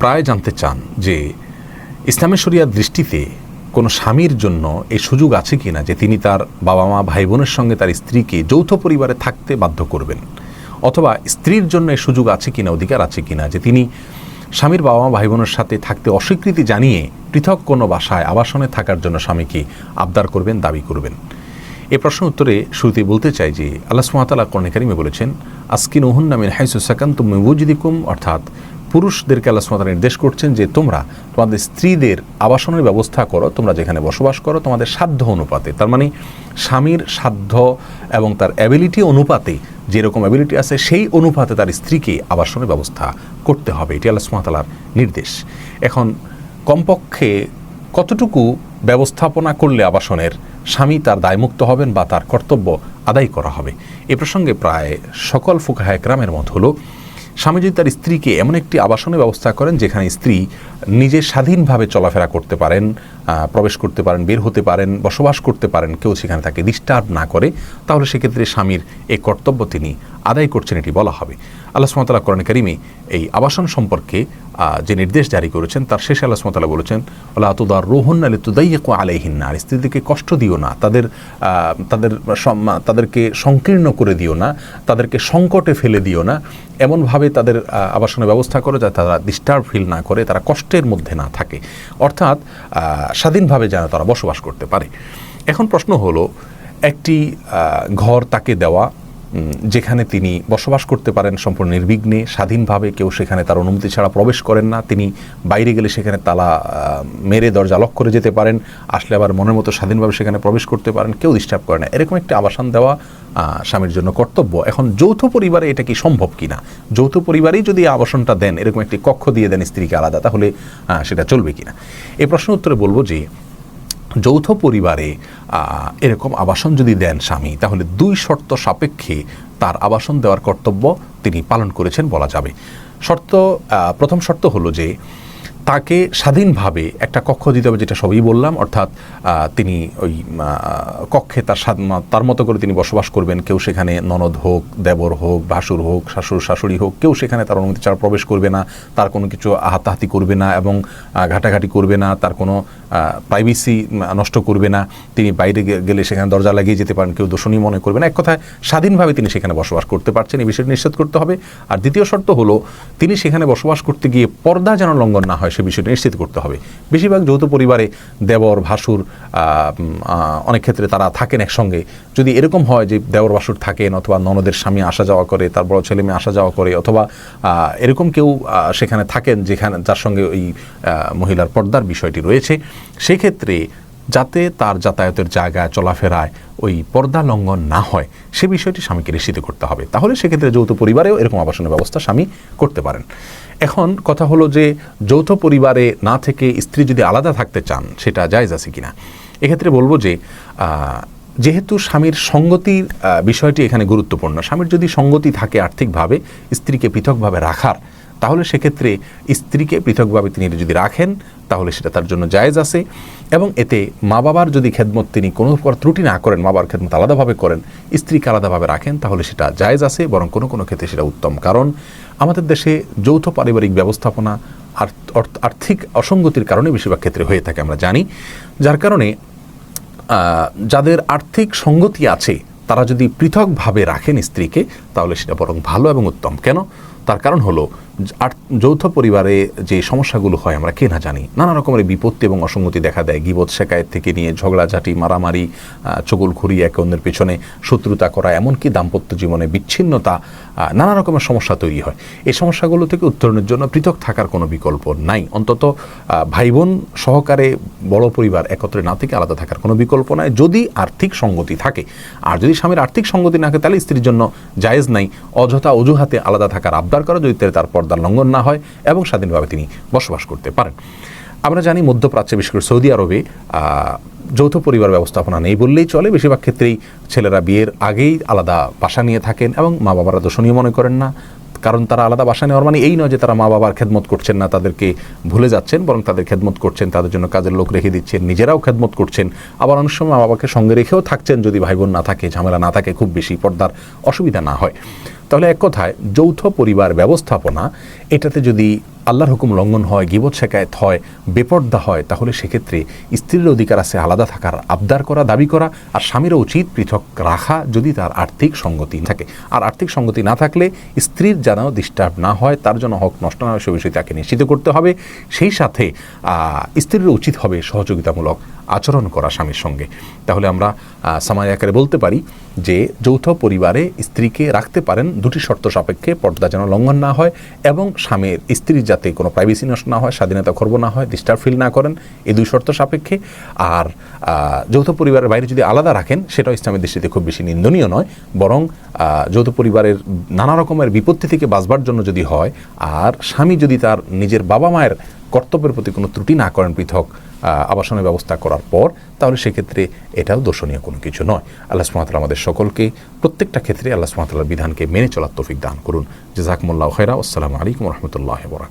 প্রায় জানতে চান যে ইসলামের শরিয়ার দৃষ্টিতে কোনো স্বামীর জন্য এই সুযোগ আছে কি না যে তিনি তার বাবা মা ভাই বোনের সঙ্গে তার স্ত্রীকে যৌথ পরিবারে থাকতে বাধ্য করবেন? অথবা স্ত্রীর জন্য এই সুযোগ আছে কিনা অধিকার আছে কিনা যে তিনি স্বামীর বাবা মা ভাই বোনের সাথে থাকতে অস্বীকৃতি জানিয়ে পৃথক কোনো বাসায়, আবাসনে থাকার জন্য স্বামীকে আবদার করবেন, দাবি করবেন? এ প্রশ্ন উত্তরে শুরুতেই বলতে চাই যে আল্লাহ সুমাতালা কর্ণে কারিমে বলেছেন আস্কিন নামিন হাইসু সাকান তুমি মুজিদিকুম অর্থাৎ পুরুষদেরকে আল্লাহ সুমাতালা নির্দেশ করছেন যে তোমরা তোমাদের স্ত্রীদের আবাসনের ব্যবস্থা করো, তোমরা যেখানে বসবাস করো, তোমাদের সাধ্য অনুপাতে। তার মানে স্বামীর সাধ্য এবং তার অ্যাবিলিটি অনুপাতে, যেরকম অ্যাবিলিটি আছে, সেই অনুপাতে তার স্ত্রীকে আবাসনের ব্যবস্থা করতে হবে। এটি আল্লাহ সুমাতালার নির্দেশ। এখন কমপক্ষে কতটুকু ব্যবস্থাপনা করলে আবাসনের স্বামী তার দায়মুক্ত হবেন বা তার কর্তব্য আদায় করা হবে? এ প্রসঙ্গে প্রায় সকল ফুকাহা একরামের মত হলো স্বামী যদি তার স্ত্রীকে এমন একটি আবাসনের ব্যবস্থা করেন যেখানে স্ত্রী নিজে স্বাধীনভাবে চলাফেরা করতে পারেন প্রবেশ করতে পারেন, বের হতে পারেন, বসবাস করতে পারেন, কেউ সেখানে তাকে ডিস্টার্ব না করে, তাহলে সেক্ষেত্রে স্বামীর এই কর্তব্য তিনি আদায় করছেন, এটি বলা হবে। আল্লাহ সুমতাল্লাহ করণ কারিমে এই আবাসন সম্পর্কে যে নির্দেশ জারি করেছেন, তার শেষে আল্লাহ সুমতাল্লাহ বলেছেন আল্লাহ তুদার রোহন আলী তুদাইক আলাইহিন্না আর স্ত্রীদেরকে কষ্ট দিও না, তাদের তাদের তাদেরকে সংকীর্ণ করে দিও না, তাদেরকে সংকটে ফেলে দিও না। এমনভাবে তাদের আবাসনের ব্যবস্থা করো যাতে তারা ডিস্টার্ব ফিল না করে, তারা কষ্টের মধ্যে না থাকে। অর্থাৎ স্বাধীনভাবে যেন তারা বসবাস করতে পারে। এখন প্রশ্ন হলো, একটি ঘর তাকে দেওয়া যেখানে তিনি বসবাস করতে পারেন সম্পূর্ণ নির্বিঘ্নে, স্বাধীনভাবে কেউ সেখানে তার অনুমতি ছাড়া প্রবেশ করেন না। তিনি বাইরে গেলে সেখানে তালা মেরে দরজা লক করে যেতে পারেন, আসলে আবার মনের মতো স্বাধীনভাবে সেখানে প্রবেশ করতে পারেন, কেউ ডিস্টার্ব করে না। এরকম একটি আবাসন দেওয়া স্বামীর জন্য কর্তব্য। এখন যৌথ পরিবারে এটা কি সম্ভব কি না যৌথ পরিবারেই যদি আবাসনটা দেন, এরকম একটি কক্ষ দিয়ে দেন স্ত্রীকে আলাদা, তাহলে সেটা চলবে কিনা? এই প্রশ্ন উত্তরে বলব যে যৌথ পরিবারে এরকম আবাসন যদি দেন স্বামী, তাহলে দুই শর্ত সাপেক্ষে তার আবাসন দেওয়ার কর্তব্য তিনি পালন করেছেন বলা যাবে। শর্ত প্রথম শর্ত হলো যে তাকে স্বাধীনভাবে একটা কক্ষ দিতে হবে, যেটা সবই বললাম, অর্থাৎ তিনি ওই কক্ষে তার তার মতো করে তিনি বসবাস করবেন। কেউ সেখানে ননদ হোক, দেবর হোক, ভাসুর হোক শাশুর শাশুড়ি হোক, কেউ সেখানে তার অনুমতি ছাড়া প্রবেশ করবে না, তার কোনো কিছু হাতাহাতি করবে না এবং ঘাটাঘাটি করবে না, তার কোনো প্রাইভেসি নষ্ট করবে না। তিনি বাইরে গেলে সেখানে দরজা লাগিয়ে যেতে পারেন, কেউ দোষণীয় মনে করবে না। এক কথায়, স্বাধীনভাবে তিনি সেখানে বসবাস করতে পারছেন, এই বিষয়টি নিশ্চিত করতে হবে। আর দ্বিতীয় শর্ত হলো, তিনি সেখানে বসবাস করতে গিয়ে পর্দা যেন লঙ্ঘন না হয় সে বিষয়টি নিশ্চিত করতে হবে। বেশিরভাগ যৌথ পরিবারে দেবর, ভাসুর অনেক ক্ষেত্রে তারা থাকেন একসঙ্গে। যদি এরকম হয় যে দেবর, ভাসুর থাকেন অথবা ননদের স্বামী আসা যাওয়া করে, তার বড় ছেলে মেয়ে আসা যাওয়া করে, অথবা এরকম কেউ সেখানে থাকেন যেখানে, যার সঙ্গে ওই মহিলার পর্দার বিষয়টি রয়েছে, সেক্ষেত্রে যাতে তার যাতায়াতের জায়গায় চলাফেরায় ওই পর্দা লঙ্ঘন না হয়, সে বিষয়টি স্বামীকে নিশ্চিত করতে হবে। তাহলে সেক্ষেত্রে যৌথ পরিবারেও এরকম আবাসনের ব্যবস্থা স্বামী করতে পারেন। এখন কথা হলো যে, যৌথ পরিবারে না থেকে স্ত্রী যদি আলাদা থাকতে চান, সেটা জায়জ আছে কিনা? এক্ষেত্রে বলব যে যেহেতু স্বামীর সঙ্গতির বিষয়টি এখানে গুরুত্বপূর্ণ। স্বামীর যদি সঙ্গতি থাকে আর্থিকভাবে, স্ত্রীকে পৃথকভাবে রাখার তাহলে সেক্ষেত্রে স্ত্রীকে পৃথকভাবে তিনি যদি রাখেন, তাহলে সেটা তার জন্য জায়েজ আছে। এবং এতে মা বাবার যদি খেদমত তিনি কোনো প্রকার ত্রুটি না করেন, মা বাবার খেদমত আলাদাভাবে করেন, স্ত্রীকে আলাদাভাবে রাখেন, তাহলে সেটা জায়েজ আছে, বরং কোনো কোনো ক্ষেত্রে সেটা উত্তম। কারণ আমাদের দেশে যৌথ পারিবারিক ব্যবস্থাপনা আর্থিক অসঙ্গতির কারণে বেশিরভাগ ক্ষেত্রে হয়ে থাকে আমরা জানি। যার কারণে যাদের আর্থিক সঙ্গতি আছে, তারা যদি পৃথকভাবে রাখেন স্ত্রীকে তাহলে সেটা বরং ভালো এবং উত্তম। কেন? তার কারণ হলো যৌথ পরিবারে যে সমস্যাগুলো হয় আমরা কে না জানি। নানা রকমের বিপত্তি এবং অসঙ্গতি দেখা দেয়। গিবত শেখায়ের থেকে নিয়ে ঝগড়াঝাটি, মারামারি চকুল ঘুরি একে অন্যের পেছনে শত্রুতা করা, এমনকি দাম্পত্য জীবনে বিচ্ছিন্নতা নানা রকমের সমস্যা তৈরি হয়। এই সমস্যাগুলো থেকে উত্তরণের জন্য পৃথক থাকার কোনো বিকল্প নাই। অন্তত ভাই বোন সহকারে বড় পরিবার একত্রে না থেকে আলাদা থাকার কোনো বিকল্প নাই। যদি আর্থিক সঙ্গতি থাকে। আর যদি স্বামীর আর্থিক সঙ্গতি না থাকে, তাহলে স্ত্রীর জন্য জায়েজ নাই, অযথা অজুহাতে আলাদা থাকার আবদার করা যদি তার পর্দার লঙ্ঘন না হয় এবং স্বাধীনভাবে তিনি বসবাস করতে পারেন। আমরা জানি মধ্যপ্রাচ্যে, বিশেষ করে সৌদি আরবে যৌথ পরিবার ব্যবস্থাপনা নেই বললেই চলে। বেশিরভাগ ক্ষেত্রেই ছেলেরা বিয়ের আগেই আলাদা বাসা নিয়ে থাকেন এবং মা বাবারা দোষণীয় মনে করেন না। কারণ তারা আলাদা বাসা নেওয়ার মানে এই নয় যে তারা মা বাবার খেদমত করছেন না, তাদেরকে ভুলে যাচ্ছেন, বরং তাদের খেদমত করছেন, তাদের জন্য কাজের লোক রেখে দিচ্ছেন, নিজেরাও খেদমত করছেন। আবার অনেক সময় মা বাবাকে সঙ্গে রেখেও থাকছেন যদি ভাই বোন না থাকে, ঝামেলা না থাকে, খুব বেশি পর্দার অসুবিধা না হয়। তাহলে এক কথায়, যৌথ পরিবার ব্যবস্থাপনা, এটাতে যদি আল্লাহর হুকুম লঙ্ঘন হয়, গিবত শেখায়ত হয়, বেপর্দা হয়, তাহলে সেক্ষেত্রে স্ত্রীর অধিকার আছে আলাদা থাকার, আবদার করা, দাবি করা, আর স্বামীরও উচিত পৃথক রাখা যদি তার আর্থিক সঙ্গতি থাকে। আর আর্থিক সঙ্গতি না থাকলে স্ত্রীর যেন ডিস্টার্ব না হয়, তার জন্য হক, নষ্ট না হয়, সে বিষয়ে তাকে নিশ্চিত করতে হবে। সেই সাথে স্ত্রীর উচিত হবে সহযোগিতামূলক। আচরণ করা স্বামীর সঙ্গে। তাহলে আমরা সামায় আকারে বলতে পারি যে, যৌথ পরিবারে স্ত্রীকে রাখতে পারেন দুটি শর্ত সাপেক্ষে, পর্দা যেন লঙ্ঘন না হয় এবং স্বামীর স্ত্রীর যাতে কোনো প্রাইভেসি নষ্ট না হয়, স্বাধীনতা খর্ব না হয় ডিস্টার্ব ফিল না করেন, এই দুই শর্ত সাপেক্ষে। আর যৌথ পরিবারের বাইরে যদি আলাদা রাখেন, সেটাও ইসলামের দৃষ্টিতে খুব বেশি নিন্দনীয় নয়, বরং যৌথ পরিবারের নানা রকমের বিপত্তি থেকে বাঁচবার জন্য যদি হয়, আর স্বামী যদি তার নিজের বাবা মায়ের কর্তব্যের প্রতি কোনো ত্রুটি না করেন পৃথক আবাসনের ব্যবস্থা করার পর, তাহলে সেক্ষেত্রে এটাও দর্শনীয় কোনো কিছু নয়। আল্লাহ সুমাতাল আমাদের সকলকে প্রত্যেকটা ক্ষেত্রে আল্লাহ সুমাতাল্লাহ বিধানকে মেনে চলার তৌফিক দান করুন। জাকমুল্লাহ হেরা আসসালামু আলাইকুম রহমতুল্লাহ বরাক